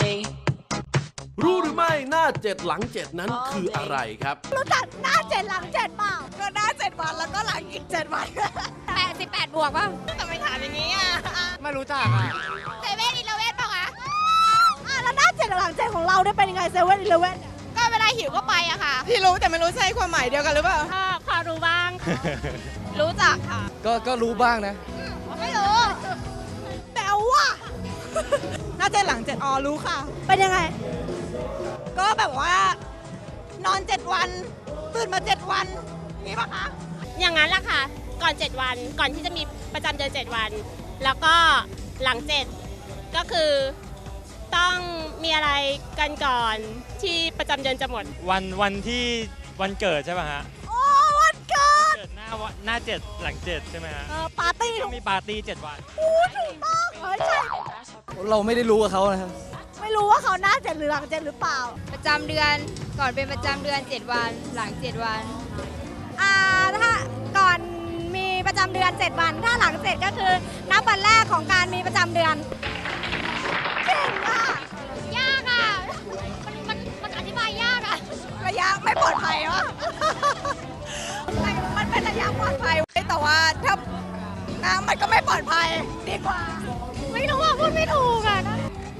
day. รู้หรือไม่หน้าเจ็ดหลังเจ็ดนั้นคืออะไรครับรู้จักหน้าเจ็ดหลังเจ็ดเปล่าก็หน้าเจ็ดวันแล้วก็หลังอีกเจ็ดวันแปดสิบแปดบวกป่ะทำไมถามอย่างนี้อะไม่รู้จักอะเซเว่นอีเลเว่นป่ะคะอะแล้วหน้าเจ็ดกับหลังเจ็ดของเราเนี่ยเป็นยังไงเซเว่นอีเลเว่นก็เวลาหิวก็ไปอะค่ะ ที่รู้แต่ไม่รู้ใช่ความหมายเดียวกันหรือเปล่าก็พอรู้บ้าง รู้จักค่ะ ก็ก็รู้บ้างนะ อ๋อรู้ค่ะ เป็นยังไง ก็แบบว่านอนเจ็ดวัน ตื่นมาเจ็ดวันอย่างนี้ปะคะอย่างนั้นแหละค่ะ ก่อน 7 วันก่อนที่จะมีประจำเดือน7 วัน แล้วก็หลัง 7 ก็คือต้องมีอะไรกันก่อนที่ประจำเดือนจะหมด วันวันที่วันเกิดใช่ป่ะฮะาวันหน้าเจ็ดหลังเจ็ดใช่ไหมฮะเออปาร์ตี้ต้ถูอกงมีปาร์ตี้เจ็ดวันพูดถูกต้องเออใช่เราไม่ได้รู้กับเขานะครับ ไม่รู้ว่าเขาหน้าเจ็ดหรือหลังเจ็ดหรือเปล่า ประจำเดือนก่อนเป็นประจำเดือน7วัน หลัง7วัน อ่าถ้าก่อนมีประจำเดือน7วัน ถ้าหลังเจ็ดก็คือนับวันแรกของการมีประจำเดือน มันก็ไม่ปลอดภัยดีกว่า ไม่รู้อะพูดไม่ถูกอะ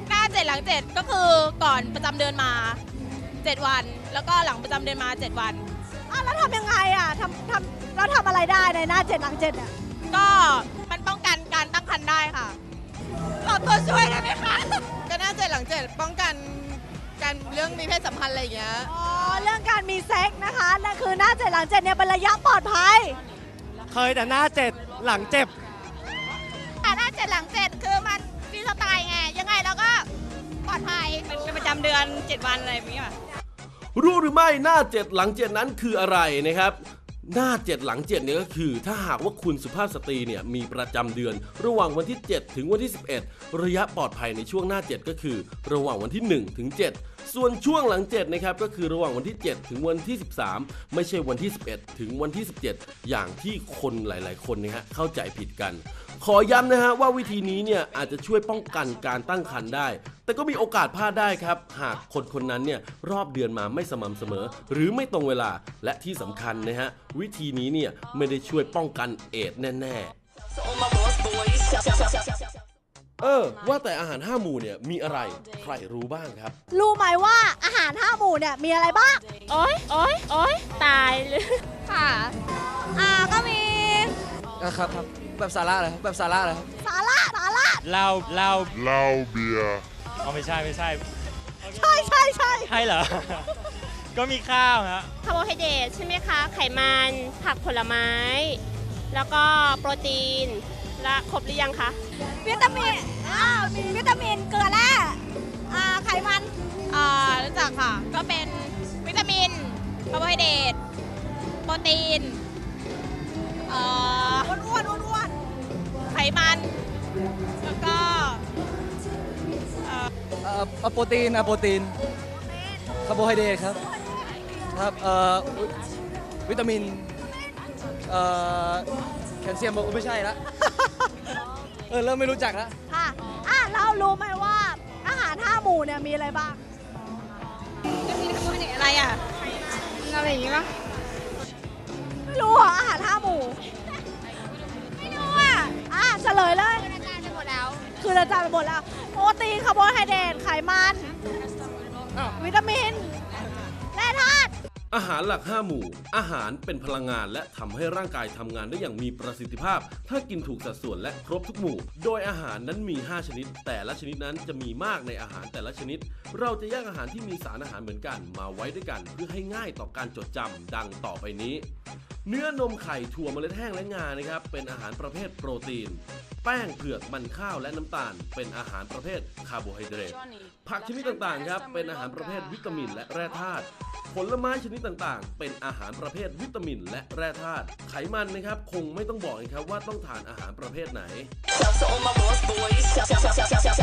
หน้าเจ็ดหลังเจ็ดก็คือก่อนประจำเดือนมา7วัน แล้วก็หลังประจำเดือนมา7วันอะแล้วทำยังไงอะทำทำเราทำอะไรได้ในหน้าเจ็ดหลังเจ็ดอะก็มันป้องกันการตั้งครรภ์ได้ค่ะขอตัวช่วยได้ไหมคะก็หน้าเจ็ดหลังเจ็ดป้องกันการเรื่องมีเพศสัมพันธ์อะไรอย่างเงี้ยอ๋อเรื่องการมีเซ็กส์นะคะนั่นคือหน้าเจ็ดหลังเจ็ดเนี่ยเป็นระยะปลอดภัย เคยแต่หน้าเจ็ดหลังเจ็บ เดือน 7 วันอะไรแบบนี้ป่ะรู้หรือไม่หน้าเจ็ดหลังเจ็ดนั้นคืออะไรนะครับ หน้าเจ็ดหลังเจ็ดเนี่ยก็คือ ถ้าหากว่าคุณสุภาพสตรีเนี่ยมีประจำเดือน ระหว่างวันที่ 7 ถึงวันที่ 11 ระยะปลอดภัยในช่วงหน้า 7 ก็คือ ระหว่างวันที่ 1 ถึง 7 ส่วนช่วงหลัง7นะครับก็คือระหว่างวันที่ 7 ถึงวันที่ 13 ไม่ใช่วันที่ 11 ถึงวันที่ 17 อย่างที่คนหลาย ๆ คนนะฮะเข้าใจผิดกัน ขอย้ำนะฮะว่าวิธีนี้เนี่ยอาจจะช่วยป้องกันการตั้งครรภ์ได้ แต่ก็มีโอกาสพลาดได้ครับ หากคนคนนั้นเนี่ยรอบเดือนมาไม่สม่ำเสมอ หรือไม่ตรงเวลาและที่สำคัญนะฮะวิธีนี้เนี่ยไม่ได้ช่วยป้องกันเอดส์แน่ๆเออ ว่าแต่อาหารห้าหมู่เนี่ยมีอะไรใครรู้บ้างครับ รู้ไหมว่าอาหารห้าหมู่เนี่ยมีอะไรบ้าง โอ๊ยโอ๊ยโอ๊ยตายเลย ค่ะ อ่าก็มีครับครับ แบบสาระเลยครับแบบสาระเลยครับสาระสาระเหล้าเหล้าเหล้าเบียร์เอาไม่ใช่ไม่ใช่ใช่ใช่ใช่ใช่เหรอ ก็มีข้าวฮะคาร์โบไฮเดรตใช่ไหมคะ ไขมัน ผักผลไม้ แล้วก็โปรตีน และครบหรือยังคะ วิตามินอ้าวมีวิตามินเกลือแร่อ่าไขมันอ่ารู้จักค่ะ ก็เป็นวิตามินคาร์โบไฮเดรตโปรตีนเอ่อ อาโปรตีนอะโปรตีนคาร์โบไฮเดรตครับครับเอ่อวิวิตามินเอ่อแคลเซียมบอกไม่ใช่ละ เออเริ่มไม่รู้จักละค่ะอะเรารู้ไหมว่าอาหารห้าหมู่เนี่ยมีอะไรบ้าง อะไรอะ อะไรอย่างงี้ปะไม่รู้เหรออาหารห้าหมู่ ไม่รู้อะ อะเฉลยเลยหมดแล้ว คืออาจารย์ไปหมดแล้ว โปรตีนคาร์โบไฮเดรตไขมัน วิตามินแร่ธาตุอาหารหลัก 5 หมู่ อาหารเป็นพลังงานและทำให้ร่างกายทำงานได้อย่างมีประสิทธิภาพ ถ้ากินถูกสัดส่วนและครบทุกหมู่ โดยอาหารนั้นมี 5 ชนิด แต่ละชนิดนั้นจะมีมากในอาหารแต่ละชนิด เราจะแยกอาหารที่มีสารอาหารเหมือนกันมาไว้ด้วยกัน เพื่อให้ง่ายต่อการจดจำดังต่อไปนี้ เนื้อนมไข่ถั่วเมล็ดแห้งและงานะครับเป็นอาหารประเภทโปรตีน แป้งเผือกมันข้าวและน้ำตาล เป็นอาหารประเภทคาร์โบไฮเดรตผักชนิดต่างๆครับเป็นอาหารประเภทวิตามินและแร่ธาตุผลไม้ชนิดต่างๆ เป็นอาหารประเภทวิตามินและแร่ธาตุไขมันนะครับ คงไม่ต้องบอกนะครับว่าต้องทานอาหารประเภทไหน Shout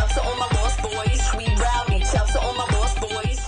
out to all my lost boys. We rowdy. Shout to all my lost boys.